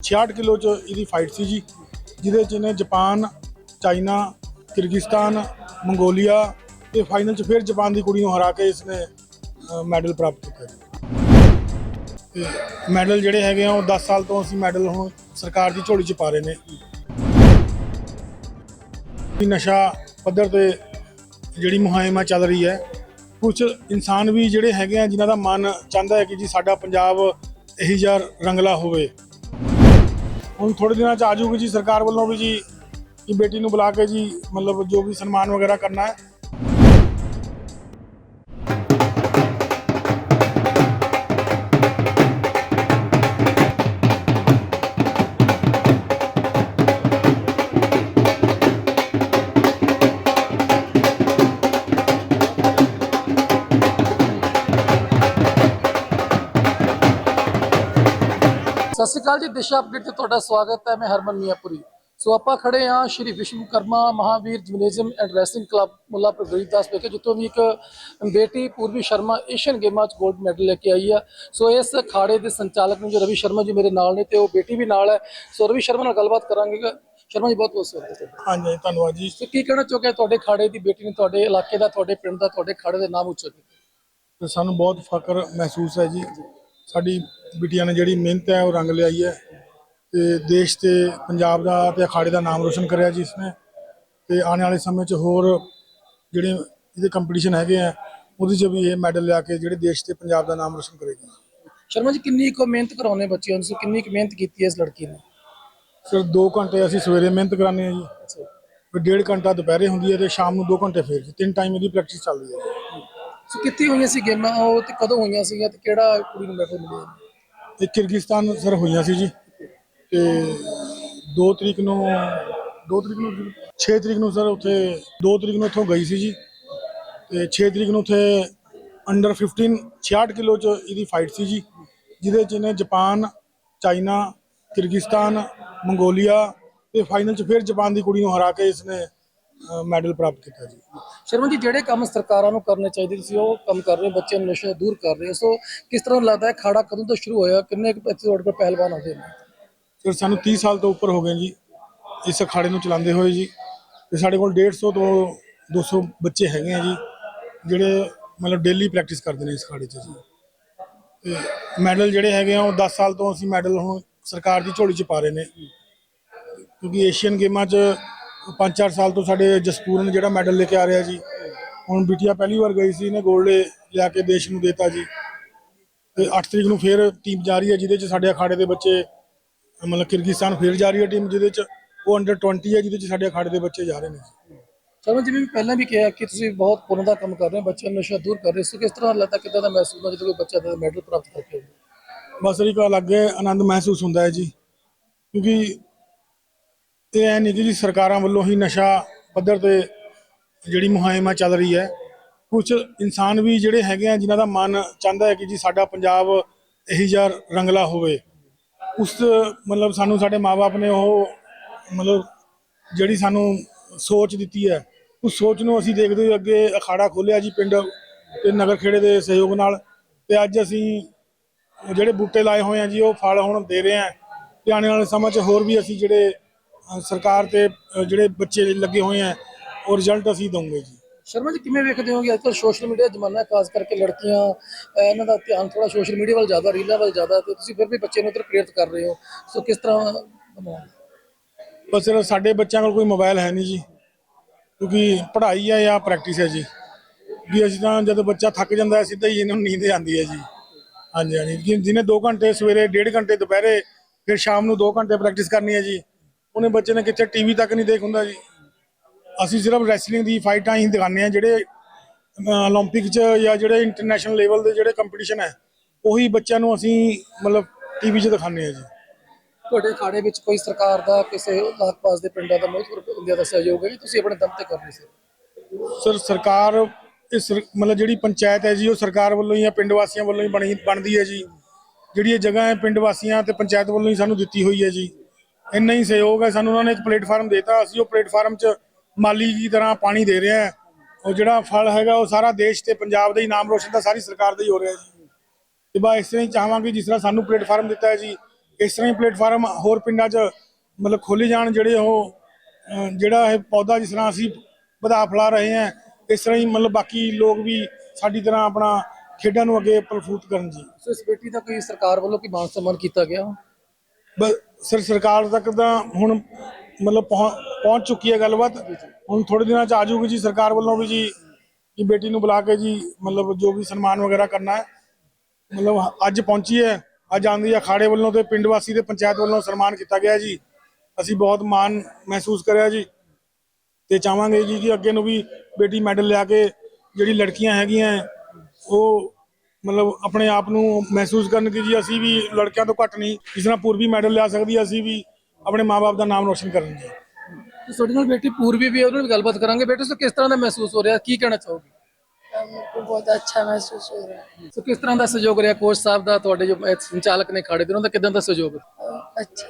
66 kilo ਚ ਇਹਦੀ fight ਸੀ ਜੀ, ਜਿਹਦੇ ਚ ਇਹਨੇ ਜਾਪਾਨ, ਚਾਈਨਾ, ਕਿਰਗਿਸਤਾਨ, ਮੰਗੋਲੀਆ ਤੇ ਫਾਈਨਲ ਚ ਫਿਰ ਜਾਪਾਨ ਦੀ ਕੁੜੀ ਨੂੰ ਹਰਾ ਕੇ ਇਸਨੇ ਮੈਡਲ ਪ੍ਰਾਪਤ ਕੀਤਾ ਜੀ। ਤੇ ਮੈਡਲ ਜਿਹੜੇ ਹੈਗੇ ਆ, ਉਹ 10 ਸਾਲ ਤੋਂ ਅਸੀਂ ਮੈਡਲ ਹੁਣ ਸਰਕਾਰ ਦੀ ਝੋਲੀ ਚ ਪਾ ਰਹੇ ਨੇ। ਕਿ ਨਸ਼ਾ ਪੱਧਰ ਤੇ ਜਿਹੜੀ ਮੁਹਿੰਮ ਆ, ਚੱਲ ਰਹੀ ਹੈ ਕੁਝ ਇਨਸਾਨ ਵੀ ਜਿਹੜੇ ਹੈਗੇ ਆ, ਜਿਨ੍ਹਾਂ ਦਾ ਮਨ ਚਾਹੁੰਦਾ ਹੈ ਕਿ ਜੀ ਸਾਡਾ ਪੰਜਾਬ ਇਹੀ ਜਿਹਾ ਰੰਗਲਾ ਹੋਵੇ ਹੁਣ ਥੋੜੇ ਦਿਨਾਂ ਚ ਆ ਜਾਊਗੀ ਜੀ ਸਰਕਾਰ ਵੱਲੋਂ ਵੀ ਜੀ, ਕਿ ਬੇਟੀ ਨੂੰ ਬੁਲਾ ਕੇ ਜੀ, ਮਤਲਬ ਜੋ ਵੀ ਸਨਮਾਨ ਵਗੈਰਾ ਕਰਨਾ ਹੈ। ਸਤਿ ਸ਼੍ਰੀ ਅਕਾਲ ਜੀ ਦਿਸ਼ਾ ਅਪਡੇਟ ਤੇ ਤੁਹਾਡਾ ਸਵਾਗਤ ਹੈ ਮੈਂ ਹਰਮਨ ਮੀਆਂਪੁਰੀ। ਸੋ ਆਪਾਂ ਖੜੇ ਹਾਂ Shri Vishwakarma Mahavir gymnasium and wrestling club Mullanpur Garibdas ਵਿਖੇ ਜਿੱਥੋਂ ਵੀ ਇੱਕ ਬੇਟੀ ਪੂਰਬੀ ਸ਼ਰਮਾ ਏਸ਼ੀਅਨ ਗੇਮਾਂ 'ਚ 골ਡ ਮੈਡਲ ਲੈ ਕੇ ਆਈ ਆ। ਸੋ ਇਸ ਖਾੜੇ ਦੇ ਸੰਚਾਲਕ ਨੇ ਜੋ ਰਵੀ ਸ਼ਰਮਾ ਜੀ ਮੇਰੇ ਨਾਲ ਨੇ ਤੇ ਉਹ ਬੇਟੀ ਵੀ ਨਾਲ ਹੈ। ਸੋ ਰਵੀ ਸ਼ਰਮਾ ਨਾਲ ਗੱਲਬਾਤ ਕਰਾਂਗੇ। ਸ਼ਰਮਾ ਜੀ ਬਹੁਤ ਬਹੁਤ ਸਵਾਗਤ ਹੈ ਹਾਂਜੀ ਧੰਨਵਾਦ ਜੀ। ਸੋ ਕੀ ਕਹਿਣਾ ਚਾਹੋਗੇ? ਤੁਹਾਡੇ ਖਾੜੇ ਦੀ ਬੇਟੀ ਨੇ ਤੁਹਾਡੇ ਇਲਾਕੇ ਦਾ ਤੁਹਾਡੇ ਪਿੰਡ ਦਾ ਤੁਹਾਡੇ ਖਾੜੇ ਦੇ ਨਾਮ ਉੱਚਾ ਕੀਤਾ। ਸਾਨੂੰ ਬਹੁਤ ਫਖਰ ਮਹਿਸੂਸ ਹੈ ਜੀ। ਸਾਡੀ ਬਿਟੀਆਂ ਨੇ ਜਿਹੜੀ ਮਿਹਨਤ ਹੈ ਉਹ ਰੰਗ ਲਿਆਈ ਹੈ ਤੇ ਦੇਸ਼ ਤੇ ਪੰਜਾਬ ਦਾ ਤੇ ਅਖਾੜੇ ਦਾ ਨਾਮ ਰੋਸ਼ਨ ਕਰਿਆ ਜੀ ਇਸਨੇ। ਤੇ ਆਉਣ ਵਾਲੇ ਸਮੇਂ 'ਚ ਹੋਰ ਜਿਹੜੇ ਇਹਦੇ ਕੰਪੀਟੀਸ਼ਨ ਹੈਗੇ ਆ ਉਹਦੇ 'ਚ ਵੀ ਇਹ ਮੈਡਲ ਲਿਆ ਕੇ ਜਿਹੜੇ ਦੇਸ਼ ਤੇ ਪੰਜਾਬ ਦਾ ਨਾਮ ਰੋਸ਼ਨ ਕਰੇਗੀ। ਸ਼ਰਮਾ ਜੀ ਕਿੰਨੀ ਕੁ ਮਿਹਨਤ ਕਰਾਉਨੇ ਬੱਚਿਆਂ ਨੂੰ? ਸੋ ਕਿੰਨੀ ਕੁ ਮਿਹਨਤ ਕੀਤੀ ਹੈ ਇਸ ਲੜਕੀ ਨੇ? ਸਿਰ 2 ਘੰਟੇ ਅਸੀਂ ਸਵੇਰੇ ਮਿਹਨਤ ਕਰਾਉਂਦੇ ਆ ਜੀ। ਅੱਛਾ ਫਿਰ ਡੇਢ ਘੰਟਾ ਦੁਪਹਿਰੇ ਹੁੰਦੀ ਹੈ ਤੇ ਸ਼ਾਮ ਨੂੰ 2 ਘੰਟੇ ਫਿਰ ਜੀ। ਤਿੰਨ ਟਾਈਮ ਇਹਦੀ ਪ੍ਰੈਕਟਿਸ ਚੱਲਦੀ ਹੈ ਸੋ ਕਿੱਥੇ ਹੋਈਆਂ ਸੀ ਗੇਮਾਂ? ਉਹ ਤੇ ਕਦੋਂ ਹੋਈਆਂ ਸੀਗੀਆਂ ਤੇ ਕਿਹੜਾ ਕੁੜੀ ਨੂੰ ਮੈਡਲ ਮਿਲਿਆ? ਇਹ ਕਿਰਗਿਸਤਾਨ ਸਰ ਹੋਈਆਂ ਸੀ ਜੀ। ਤੇ 2 ਤਰੀਕ ਨੂੰ 2 ਤਰੀਕ ਨੂੰ 6 ਤਰੀਕ ਨੂੰ ਸਰ ਉੱਥੇ 2 ਤਰੀਕ ਨੂੰ ਇੱਥੋਂ ਗਈ ਸੀ ਜੀ। ਤੇ 6 ਤਰੀਕ ਨੂੰ ਉੱਥੇ ਅੰਡਰ 15 66 ਕਿਲੋ ਚ ਇਹਦੀ ਫਾਈਟ ਸੀ ਜੀ, ਜਿਹਦੇ ਚ ਇਹਨੇ ਜਾਪਾਨ, ਚਾਈਨਾ, ਕਿਰਗਿਸਤਾਨ, ਮੰਗੋਲੀਆ ਤੇ ਫਾਈਨਲ ਚ ਫਿਰ ਜਾਪਾਨ ਦੀ ਕੁੜੀ ਨੂੰ ਹਰਾ ਕੇ ਇਸਨੇ ਮੈਡਲ ਪ੍ਰਾਪਤ ਕੀਤਾ ਜੀ। ਸ਼ਰਮਾ ਜੀ ਜਿਹੜੇ ਕੰਮ ਸਰਕਾਰਾਂ ਨੂੰ ਕਰਨੇ ਚਾਹੀਦੇ ਤੁਸੀਂ ਉਹ ਕੰਮ ਕਰ ਰਹੇ ਹੋ ਬੱਚਿਆਂ ਨੂੰ ਨਸ਼ਾ ਦੂਰ ਕਰ ਰਹੇ ਹੋ। ਸੋ ਕਿਸ ਤਰ੍ਹਾਂ ਲੱਗਦਾ ਹੈ ਖਾੜਾ ਕਦੋਂ ਤੋਂ ਸ਼ੁਰੂ ਹੋਇਆ? ਕਿੰਨੇ ਕੁ ਇੱਥੇ ਤੁਹਾਡੇ ਕੋਲ ਪਹਿਲਵਾਨ ਆਉਂਦੇ ਨੇ? ਫਿਰ ਸਾਨੂੰ 30 ਸਾਲ ਤੋਂ ਉੱਪਰ ਹੋ ਗਏ ਜੀ ਇਸ ਅਖਾੜੇ ਨੂੰ ਚਲਾਉਂਦੇ ਹੋਏ ਜੀ। ਤੇ ਸਾਡੇ ਕੋਲ 150 ਤੋਂ 200 ਬੱਚੇ ਹੈਗੇ ਆ ਜੀ ਜਿਹੜੇ ਮਤਲਬ ਡੇਲੀ ਪ੍ਰੈਕਟਿਸ ਕਰਦੇ ਨੇ ਇਸ ਅਖਾੜੇ 'ਚ ਜੀ। ਤੇ ਮੈਡਲ ਜਿਹੜੇ ਹੈਗੇ ਆ ਉਹ 10 ਸਾਲ ਤੋਂ ਅਸੀਂ ਮੈਡਲ ਹੁਣ ਸਰਕਾਰ ਦੀ ਝੋਲੀ 'ਚ ਪਾ ਰਹੇ ਨੇ। ਕਿਉਂਕਿ ਏਸ਼ੀਅਨ ਗੇਮਾਂ 'ਚ 5-4 ਸਾਲ ਤੋਂ ਸਾਡੇ ਜਸਪੂਰਨ ਜਿਹੜਾ ਮੈਡਲ ਲੈ ਕੇ ਆ ਰਿਹਾ ਜੀ। ਹੁਣ ਬਿਟੀਆ ਪਹਿਲੀ ਵਾਰ ਗਈ ਸੀ ਇਹਨੇ 골ਡ ਲਿਆ ਕੇ ਦੇਸ਼ ਨੂੰ ਦੇਤਾ ਜੀ। ਤੇ 8 ਤਰੀਕ ਨੂੰ ਫਿਰ ਟੀਮ ਜਾ ਰਹੀ ਹੈ ਜਿਹਦੇ 'ਚ ਸਾਡੇ ਅਖਾੜੇ ਦੇ ਬੱਚੇ ਮਤਲਬ ਕਿਰਗਿਸਤਾਨ ਫਿਰ ਜਾ ਰਹੀ ਹੈ ਟੀਮ ਜਿਹਦੇ 'ਚ। ਉਹ ਅੰਡਰ 20 ਹੈ ਜਿਹਦੇ 'ਚ ਸਾਡੇ ਅਖਾੜੇ ਦੇ ਬੱਚੇ ਜਾ ਰਹੇ ਨੇ ਸ਼ਰਮਾ ਜੀ ਵੀ ਪਹਿਲਾਂ ਵੀ ਕਿਹਾ ਕਿ ਤੁਸੀਂ ਬਹੁਤ ਪੁੰਨ ਦਾ ਕੰਮ ਕਰ ਰਹੇ ਹੋ ਬੱਚਿਆਂ ਨੂੰ ਨਸ਼ਾ ਦੂਰ ਕਰ ਰਹੇ ਹੋ ਸੋ ਕਿਸ ਤਰ੍ਹਾਂ ਲੱਗਦਾ ਕਿਦਾਂ ਦਾ ਮਹਿਸੂਸ ਹੁੰਦਾ ਜਦੋਂ ਕੋਈ ਬੱਚਾ ਦਾ ਮੈਡਲ ਪ੍ਰਾਪਤ ਕਰਕੇ ਆਉਂਦਾ? ਬਸ ਇੱਕ ਅਲੱਗ ਆਨੰਦ ਮਹਿਸੂਸ ਹੁੰਦਾ ਹੈ ਜੀ। ਕਿਉਂਕਿ ਇਹ ਹੈ ਨਹੀਂ ਕਿ ਜੀ ਸਰਕਾਰਾਂ ਵੱਲੋਂ ਹੀ ਨਸ਼ਾ ਪੱਧਰ ਤੇ ਜਿਹੜੀ ਮੁਹਿੰਮ ਆ ਚੱਲ ਰਹੀ ਹੈ ਕੁਝ ਇਨਸਾਨ ਵੀ ਜਿਹੜੇ ਹੈਗੇ ਆ, ਜਿਨ੍ਹਾਂ ਦਾ ਮਨ ਚਾਹੁੰਦਾ ਹੈ ਕਿ ਜੀ ਸਾਡਾ ਪੰਜਾਬ ਇਹੀ ਜਿਹਾ ਰੰਗਲਾ ਹੋਵੇ। ਉਸ ਮਤਲਬ ਸਾਨੂੰ ਸਾਡੇ ਮਾਪੇ ਨੇ ਉਹ ਮਤਲਬ ਜਿਹੜੀ ਸਾਨੂੰ ਸੋਚ ਦਿੱਤੀ ਹੈ ਉਸ ਸੋਚ ਨੂੰ ਅਸੀਂ ਦੇਖਦੇ ਹੋਏ ਅੱਗੇ ਅਖਾੜਾ ਖੋਲਿਆ ਜੀ ਪਿੰਡ ਤੇ ਨਗਰ ਖੇੜੇ ਦੇ ਸਹਿਯੋਗ ਨਾਲ ਤੇ ਅੱਜ ਅਸੀਂ ਜਿਹੜੇ ਬੂਟੇ ਲਾਏ ਹੋਏ ਆ ਜੀ, ਉਹ ਫਲ ਹੁਣ ਦੇ ਰਹੇ ਆ। ਤੇ ਆਉਣ ਵਾਲੇ ਸਮਾਂ 'ਚ ਹੋਰ ਵੀ ਅਸੀਂ ਜਿਹੜੇ ਸਰਕਾਰ ਤੇ ਜਿਹੜੇ ਬੱਚੇ ਲੱਗੇ ਹੋਏ ਆ ਉਹ ਰਿਜ਼ਲਟ ਅਸੀਂ ਦਵਾਂਗੇ ਜੀ। ਸ਼ਰਮਾ ਜੀ ਕਿਵੇਂ ਵੇਖਦੇ ਹੋ ਕਿ ਅੱਜ ਕੱਲ੍ਹ ਸੋਸ਼ਲ ਮੀਡੀਆ ਜ਼ਮਾਨਾ ਹੈ? ਖਾਸ ਕਰਕੇ ਲੜਕੀਆਂ ਇਹਨਾਂ ਦਾ ਧਿਆਨ ਥੋੜਾ ਸੋਸ਼ਲ ਮੀਡੀਆ ਵੱਲ ਜ਼ਿਆਦਾ ਰੀਲਾਂ ਵੱਲ ਜ਼ਿਆਦਾ ਤੇ ਤੁਸੀਂ ਫਿਰ ਵੀ ਬੱਚੇ ਨੂੰ ਉਧਰ ਪ੍ਰੇਰਿਤ ਕਰ ਰਹੇ ਹੋ। ਸੋ ਕਿਸ ਤਰ੍ਹਾਂ? ਬਸ ਸਾਡੇ ਬੱਚਿਆਂ ਕੋਲ ਕੋਈ ਮੋਬਾਈਲ ਹੈ ਨਹੀਂ ਜੀ। ਕਿਉਂਕਿ ਪੜ੍ਹਾਈ ਹੈ ਜਾਂ ਪ੍ਰੈਕਟਿਸ ਹੈ ਜੀ। ਵੀ ਅਸੀਂ ਤਾਂ ਜਦੋਂ ਬੱਚਾ ਥੱਕ ਜਾਂਦਾ ਹੈ ਸਿੱਧਾ ਹੀ ਇਹਨੂੰ ਨੀਂਦ ਆਉਂਦੀ ਹੈ ਜੀ। ਹਾਂਜੀ ਹਾਂਜੀ। ਜਿਹਨੇ 2 ਘੰਟੇ ਸਵੇਰੇ ਡੇਢ ਘੰਟੇ ਦੁਪਹਿਰੇ ਫਿਰ ਸ਼ਾਮ ਨੂੰ 2 ਘੰਟੇ ਪ੍ਰੈਕਟਿਸ ਕਰਨੀ ਹੈ ਜੀ। ਉਹਨੇ ਬੱਚੇ ਨੇ ਕਿੱਥੇ ਟੀਵੀ ਤੱਕ ਨਹੀਂ ਦੇਖ ਹੁੰਦਾ ਜੀ ਅਸੀਂ ਸਿਰਫ ਰੈਸਲਿੰਗ ਦੀ ਫਾਈਟਾਂ ਹੀ ਦਿਖਾਉਂਦੇ ਆ ਜਿਹੜੇ 올림픽 'ਚ ਜਾਂ ਜਿਹੜੇ ਇੰਟਰਨੈਸ਼ਨਲ ਲੈਵਲ ਦੇ ਜਿਹੜੇ ਕੰਪੀਟੀਸ਼ਨ ਹੈ ਉਹੀ ਬੱਚਿਆਂ ਨੂੰ ਅਸੀਂ ਮਤਲਬ ਟੀਵੀ 'ਚ ਦਿਖਾਉਂਦੇ ਆ ਜੀ ਤੁਹਾਡੇ ਖਾੜੇ ਵਿੱਚ ਕੋਈ ਸਰਕਾਰ ਦਾ ਕਿਸੇ ਲਾਗਪਾਸ ਦੇ ਪਿੰਡਾਂ ਦਾ ਮੋਹਤਪੁਰ ਬੰਦਿਆਂ ਦਾ ਸਹਿਯੋਗ ਹੈ ਜੀ ਤੁਸੀਂ ਆਪਣੇ ਦਮ ਤੇ ਕਰ ਰਹੇ ਸੀ ਸਰ ਸਰਕਾਰ ਇਹ ਸਰ- ਮਤਲਬ ਜਿਹੜੀ ਪੰਚਾਇਤ ਹੈ ਜੀ ਉਹ ਸਰਕਾਰ ਵੱਲੋਂ ਹੀ ਜਾਂ ਪਿੰਡ ਵਾਸੀਆਂ ਵੱਲੋਂ ਹੀ ਬਣੀ ਬਣਦੀ ਹੈ ਜੀ ਜਿਹੜੀ ਇਹ ਜਗ੍ਹਾ ਹੈ ਪਿੰਡ ਵਾਸੀਆਂ ਤੇ ਪੰਚਾਇਤ ਵੱਲੋਂ ਹੀ ਸਾਨੂੰ ਦਿੱਤੀ ਹੋਈ ਹੈ ਜੀ ਇੰਨਾ ਹੀ ਸਹਿਯੋਗ ਹੈ ਸਾਨੂੰ ਉਹਨਾਂ ਨੇ ਇੱਕ ਪਲੇਟਫਾਰਮ ਦਿੱਤਾ ਅਸੀਂ ਉਹ ਪਲੇਟਫਾਰਮ 'ਚ ਮਾਲੀ ਦੀ ਤਰ੍ਹਾਂ ਪਾਣੀ ਦੇ ਰਹੇ ਹਾਂ। ਉਹ ਜਿਹੜਾ ਫਲ ਹੈਗਾ ਉਹ ਸਾਰਾ ਦੇਸ਼ ਤੇ ਪੰਜਾਬ ਦਾ ਹੀ ਨਾਮ ਰੋਸ਼ਨ ਤਾਂ ਸਾਰੀ ਸਰਕਾਰ ਦਾ ਹੀ ਹੋ ਰਿਹਾ ਜੀ। ਤੇ ਬਸ ਇਸ ਤਰ੍ਹਾਂ ਹੀ ਚਾਹਾਂਗੇ ਜਿਸ ਤਰ੍ਹਾਂ ਸਾਨੂੰ ਪਲੇਟਫਾਰਮ ਦਿੱਤਾ ਹੈ ਜੀ ਇਸ ਤਰ੍ਹਾਂ ਹੀ ਪਲੇਟਫਾਰਮ ਹੋਰ ਪਿੰਡਾਂ 'ਚ ਮਤਲਬ ਖੋਲੇ ਜਾਣ ਜਿਹੜੇ ਉਹ ਜਿਹੜਾ ਇਹ ਪੌਦਾ ਜਿਸ ਤਰ੍ਹਾਂ ਅਸੀਂ ਵਧਾ ਫਲਾ ਰਹੇ ਹਾਂ ਇਸ ਤਰ੍ਹਾਂ ਹੀ ਮਤਲਬ ਬਾਕੀ ਲੋਕ ਵੀ ਸਾਡੀ ਤਰ੍ਹਾਂ ਆਪਣਾ ਖੇਡਾਂ ਨੂੰ ਅੱਗੇ ਪ੍ਰਫੁੱਲਤ ਕਰਨ ਜੀ। ਸੋ ਇਸ ਬੇਟੀ ਦਾ ਕੋਈ ਸਰਕਾਰ ਵੱਲੋਂ ਕੀ ਮਾਨ ਸਨਮਾਨ ਕੀਤਾ ਗਿਆ? ਬ- ਸਰ, ਸਰਕਾਰ ਤੱਕ ਤਾਂ ਹੁਣ ਮਤਲਬ ਪਹੁੰ- ਪਹੁੰਚ ਚੁੱਕੀ ਹੈ ਗੱਲਬਾਤ। ਹੁਣ ਥੋੜੇ ਦਿਨਾਂ ਚ ਆ ਜਾਊਗੀ ਜੀ ਸਰਕਾਰ ਵੱਲੋਂ ਵੀ ਜੀ ਕਿ ਬੇਟੀ ਨੂੰ ਬੁਲਾ ਕੇ ਜੀ ਮਤਲਬ ਜੋ ਵੀ ਸਨਮਾਨ ਵਗੈਰਾ ਕਰਨਾ ਹੈ। ਮਤਲਬ ਅੱਜ ਪਹੁੰਚੀ ਹੈ। ਅੱਜ ਆਂਦੀ ਅਖਾੜੇ ਵੱਲੋਂ ਤੇ ਪਿੰਡ ਵਾਸੀ ਤੇ ਪੰਚਾਇਤ ਵੱਲੋਂ ਸਨਮਾਨ ਕੀਤਾ ਗਿਆ ਜੀ। ਅਸੀਂ ਬਹੁਤ ਮਾਣ ਮਹਿਸੂਸ ਕਰਿਆ ਜੀ। ਤੇ ਚਾਹਾਂਗੇ ਜੀ ਕਿ ਅੱਗੇ ਨੂੰ ਵੀ ਬੇਟੀ ਮੈਡਲ ਲਿਆ ਕੇ ਜਿਹੜੀ ਲੜਕੀਆਂ ਹੈਗੀਆਂ, ਉਹ ਮਤਲਬ ਆਪਣੇ ਆਪ ਨੂੰ ਮਹਿਸੂਸ ਕਰਨ ਕਿ ਜੀ ਅਸੀਂ ਵੀ ਲੜਕਿਆਂ ਤੋਂ ਘੱਟ ਨਹੀਂ ਜਿਸ ਤਰ੍ਹਾਂ ਪੂਰਬੀ ਮੈਡਲ ਲਿਆ ਸਕਦੀ ਅਸੀਂ ਵੀ ਆਪਣੇ ਮਾਪੇ ਦਾ ਨਾਮ ਰੋਸ਼ਨ ਕਰਨਗੇ ਤੁਹਾਡੇ ਨਾਲ ਬੇਟੀ ਪੂਰਬੀ ਵੀ ਉਹਨਾਂ ਨਾਲ ਗੱਲਬਾਤ ਕਰਾਂਗੇ। ਬੇਟੇ ਸੋ ਕਿਸ ਤਰ੍ਹਾਂ ਦਾ ਮਹਿਸੂਸ ਹੋ ਰਿਹਾ? ਕੀ ਕਹਿਣਾ ਚਾਹੋਗੇ? ਮੈਨੂੰ ਬਹੁਤ ਅੱਛਾ ਮਹਿਸੂਸ ਹੋ ਰਿਹਾ। ਸੋ ਕਿਸ ਤਰ੍ਹਾਂ ਦਾ ਸਹਿਯੋਗ ਰਿਹਾ? ਕੋਚ ਸਾਹਿਬ ਦਾ ਤੁਹਾਡੇ ਜੋ ਸੰਚਾਲਕ ਨੇ ਖੜੇ ਤੇ ਦਾ ਕਿਦਾਂ ਦਾ ਸਹਿਯੋਗ? ਅੱਛਾ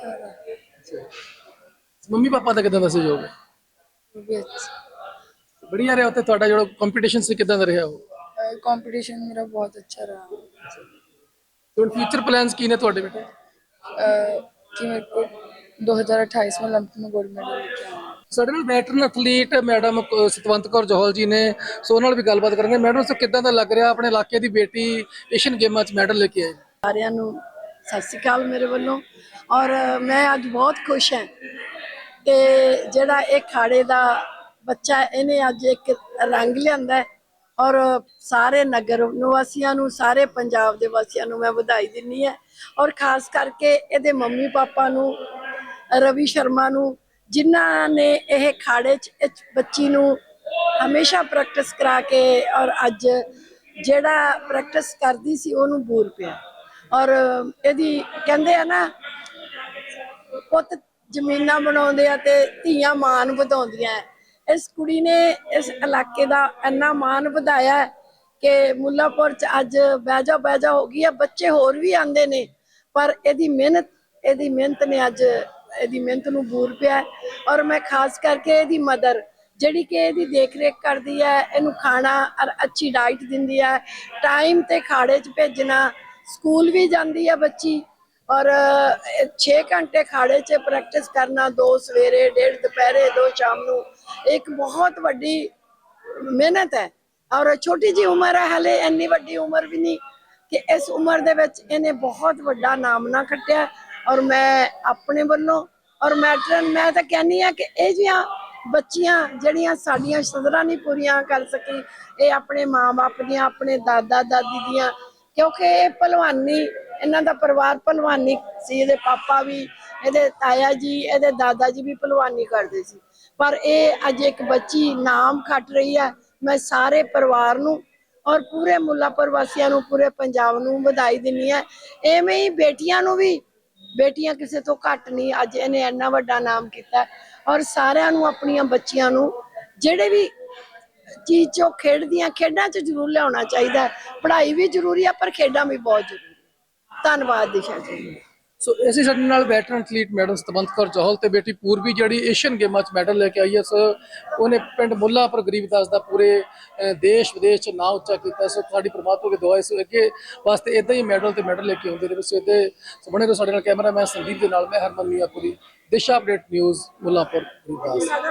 ਮੰਮੀ ਪਾਪਾ ਦਾ ਕਿਦਾਂ ਦਾ ਸਹਿਯੋਗ ਹੈ? ਰਿਹਾ ਉੱਥੇ ਤੁਹਾਡਾ ਜਿਹੜਾ ਕੰਪੀਟੀਸ਼ਨ ਸੀ ਕਿਦਾਂ ਦਾ ਰਿਹਾ ਉਹ? कंपटीशन मेरा बहुत अच्छा रहा ਤੇ ਹੁਣ ਫਿਊਚਰ ਪਲਾਨਸ ਕੀ ਨੇ ਤੁਹਾਡੇ ਬੇਟੇ अ, कि मेरे को 2028 में ओलंपिक में गोल्ड मेडल लेके आना है। ਸਾਡੇ ਨਾਲ ਵੈਟਰਨ ਐਥਲੀਟ ਮੈਡਮ ਕ- ਸਤਵੰਤ ਕੌਰ ਜੋਹਲ ਜੀ ਨੇ ਸੋ ਉਹਨਾਂ ਨਾਲ ਵੀ ਗੱਲਬਾਤ ਕਰਾਂਗੇ ਮੈਡਮ ਸੋ ਕਿਦਾਂ ਦਾ ਲੱਗ ਰਿਹਾ ਆਪਣੇ ਇਲਾਕੇ ਦੀ ਬੇਟੀ ਏਸ਼ੀਅਨ ਗੇਮਾਂ 'ਚ ਮੈਡਲ ਲੈ ਕੇ ਆਈ ਸਾਰਿਆਂ ਨੂੰ ਸਤਿ ਸ਼੍ਰੀ ਅਕਾਲ ਮੇਰੇ ਵੱਲੋਂ ਔਰ ਮੈਂ ਅੱਜ ਬਹੁਤ ਖੁਸ਼ ਹਾਂ ਕਿ ਜਿਹੜਾ ਇਹ ਖਾੜੇ ਦਾ ਬੱਚਾ ਹੈ, ਇਹਨੇ ਅੱਜ ਇੱਕ ਰੰਗ ਲਿਆਂਦਾ ਹੈ ਔਰ ਸਾਰੇ ਨਗਰ ਨਿਵਾਸੀਆਂ ਨੂੰ, ਸਾਰੇ ਪੰਜਾਬ ਦੇ ਵਾਸੀਆਂ ਨੂੰ ਮੈਂ ਵਧਾਈ ਦਿੰਨੀ ਹੈ ਔਰ ਖਾਸ ਕਰਕੇ ਇਹਦੇ ਮੰਮੀ ਪਾਪਾ ਨੂੰ, ਰਵੀ ਸ਼ਰਮਾ ਨੂੰ, ਜਿਨ੍ਹਾਂ ਨੇ ਇਹ ਖਾੜੇ 'ਚ ਇਸ ਬੱਚੀ ਨੂੰ ਹਮੇਸ਼ਾ ਪ੍ਰੈਕਟਿਸ ਕਰਾ ਕੇ ਔਰ ਅੱਜ ਜਿਹੜਾ ਪ੍ਰੈਕਟਿਸ ਕਰਦੀ ਸੀ ਉਹਨੂੰ ਬੂਰ ਪਿਆ ਔਰ ਇਹਦੀ ਕਹਿੰਦੇ ਆ ਨਾ, ਪੁੱਤ ਜ਼ਮੀਨਾਂ ਬਣਾਉਂਦੇ ਆ ਤੇ ਧੀਆਂ ਮਾਨ ਵਧਾਉਂਦੀਆਂ ਹੈ। ਇਸ ਕੁੜੀ ਨੇ ਇਸ ਇਲਾਕੇ ਦਾ ਇੰਨਾ ਮਾਨ ਵਧਾਇਆ ਕਿ ਮੁੱਲਾਪੁਰ ਚ ਅੱਜ ਬਹਿਜਾ ਬਹਿਜਾ ਹੋ ਗਈ ਹੈ। ਬੱਚੇ ਹੋਰ ਵੀ ਆਂਦੇ ਨੇ, ਪਰ ਇਹਦੀ ਮਿਹਨਤ ਇਹਦੀ ਮਿਹਨਤ ਨੇ ਅੱਜ ਇਹਦੀ ਮਿਹਨਤ ਨੂੰ ਬੂਰ ਪਿਆ ਔਰ ਮੈਂ ਖਾਸ ਕਰਕੇ ਇਹਦੀ ਮਦਰ, ਜਿਹੜੀ ਕਿ ਇਹਦੀ ਦੇਖ ਰੇਖ ਕਰਦੀ ਹੈ, ਇਹਨੂੰ ਖਾਣਾ ਔਰ ਅੱਛੀ ਡਾਈਟ ਦਿੰਦੀ ਹੈ। ਟਾਈਮ ਤੇ ਖਾੜੇ 'ਚ ਭੇਜਣਾ ਸਕੂਲ ਵੀ ਜਾਂਦੀ ਹੈ ਬੱਚੀ। ਔਰ 6 ਘੰਟੇ ਖਾੜੇ 'ਚ ਪ੍ਰੈਕਟਿਸ ਕਰਨਾ, ਦੋ ਸਵੇਰੇ, ਡੇਢ ਦੁਪਹਿਰੇ, ਦੋ ਸ਼ਾਮ ਨੂੰ ਇੱਕ ਬਹੁਤ ਵੱਡੀ ਮਿਹਨਤ ਹੈ। ਔਰ ਛੋਟੀ ਜੀ ਉਮਰ ਹੈ, ਹਲੇ ਇੰਨੀ ਵੱਡੀ ਉਮਰ ਵੀ ਨਹੀਂ ਕਿ ਇਸ ਉਮਰ ਦੇ ਵਿੱਚ ਇਹਨੇ ਬਹੁਤ ਵੱਡਾ ਨਾਮ ਨਾ ਖੱਟਿਆ। ਔਰ ਮੈਂ ਆਪਣੇ ਵੱਲੋਂ, ਔਰ ਮੈਟਰਨ ਮੈਂ ਤਾਂ ਕਹਿੰਨੀ ਆ ਕਿ ਇਹ ਜੀਆਂ ਬੱਚੀਆਂ ਜਿਹੜੀਆਂ ਸਾਡੀਆਂ ਸਦਰਾਂ ਨਹੀਂ ਪੂਰੀਆਂ ਕਰ ਸਕੀ, ਇਹ ਆਪਣੇ ਮਾਪੇ ਦੀਆਂ, ਆਪਣੇ ਦਾਦਾ, ਦਾਦੀ ਦੀਆਂ, ਕਿਉਂਕਿ ਇਹ ਪਹਿਲਵਾਨੀ ਇਹਨਾਂ ਦਾ ਪਰਿਵਾਰ ਪਹਿਲਵਾਨੀ ਸੀ, ਇਹਦੇ ਪਾਪਾ ਵੀ ਇਹਦੇ ਤਾਇਆ ਜੀ, ਇਹਦੇ ਦਾਦਾ ਜੀ ਵੀ ਪਹਿਲਵਾਨੀ ਕਰਦੇ ਸੀ। ਪਰ ਇਹ ਅੱਜ ਇੱਕ ਬੱਚੀ ਨਾਮ ਖੱਟ ਰਹੀ ਹੈ ਮੈਂ ਸਾਰੇ ਪਰਿਵਾਰ ਨੂੰ ਔਰ ਪੂਰੇ ਮੁੱਲਾਪੁਰ ਵਾਸੀਆਂ ਨੂੰ, ਪੂਰੇ ਪੰਜਾਬ ਨੂੰ ਵਧਾਈ ਦਿੰਨੀ ਹੈ ਐਵੇਂ ਹੀ ਬੇਟੀਆਂ ਨੂੰ ਵੀ, ਬੇਟੀਆਂ ਕਿਸੇ ਤੋਂ ਘੱਟ ਨਹੀਂ, ਅੱਜ ਇਹਨੇ ਇੰਨਾ ਵੱਡਾ ਨਾਮ ਕੀਤਾ। ਔਰ ਸਾਰਿਆਂ ਨੂੰ, ਆਪਣੀਆਂ ਬੱਚੀਆਂ ਨੂੰ, ਜਿਹੜੇ ਵੀ ਚੀਜ਼ ਚੋਂ ਖੇਡਦੀਆਂ, ਖੇਡਾਂ 'ਚ ਜ਼ਰੂਰ ਲਿਆਉਣਾ ਚਾਹੀਦਾ। ਪੜ੍ਹਾਈ ਵੀ ਜ਼ਰੂਰੀ ਹੈ ਪਰ ਖੇਡਾਂ ਵੀ ਬਹੁਤ ਜ਼ਰੂਰੀ ਧੰਨਵਾਦ ਦਿਸ਼ਾ ਜੀ। ਸੋ ਅਸੀਂ ਸਾਡੇ ਨਾਲ veteran athlete madam Satwant Kaur Johal ਤੇ ਬੇਟੀ ਪੂਰਬੀ ਜਿਹੜੀ ਏਸ਼ੀਅਨ ਗੇਮਾਂ 'ਚ ਮੈਡਲ ਲੈ ਕੇ ਆਈ ਹੈ। ਸੋ ਉਹਨੇ ਪਿੰਡ ਮੁੱਲਾਪੁਰ ਗਰੀਬਦਾਸ ਦਾ ਪੂਰੇ ਦੇਸ਼ ਵਿਦੇਸ਼ 'ਚ ਨਾਂ ਉੱਚਾ ਕੀਤਾ। ਸੋ ਸਾਡੀ ਪ੍ਰਮਾਤਮਾ ਦੀ ਦੁਆ ਹੈ। ਸੋ ਅੱਗੇ ਵਾਸਤੇ ਇਦਾਂ ਹੀ ਮੈਡਲ ਤੇ ਮੈਡਲ ਲੈ ਕੇ ਆਉਂਦੇ ਰਹੇ। ਸੋ ਇਹਦੇ ਸੋ ਬਣੇ ਸਾਡੇ ਨਾਲ ਕੈਮਰਾਮੈਨ ਸੰਦੀਪ ਦੇ ਨਾਲ। ਮੈਂ ਹਰਮਨ ਮੀਆਂਪੁਰੀ ਦਿਸ਼ਾ ਅਪਡੇਟ ਨਿਊਜ਼ ਮੁੱਲਾਪੁਰ ਗਰੀਬਦਾਸ